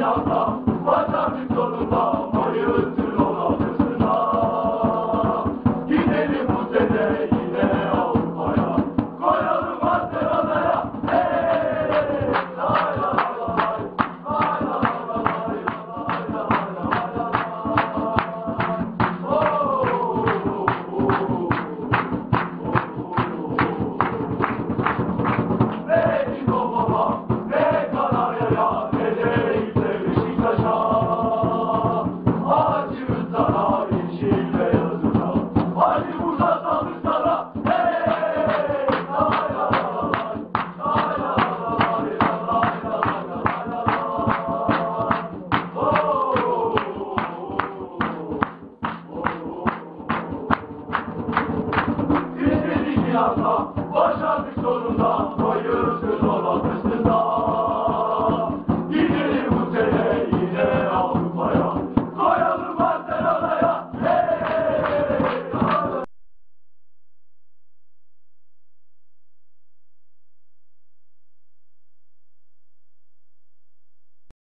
no, no. dünyada Başardık sonunda Koyuyoruz göz olan üstünde.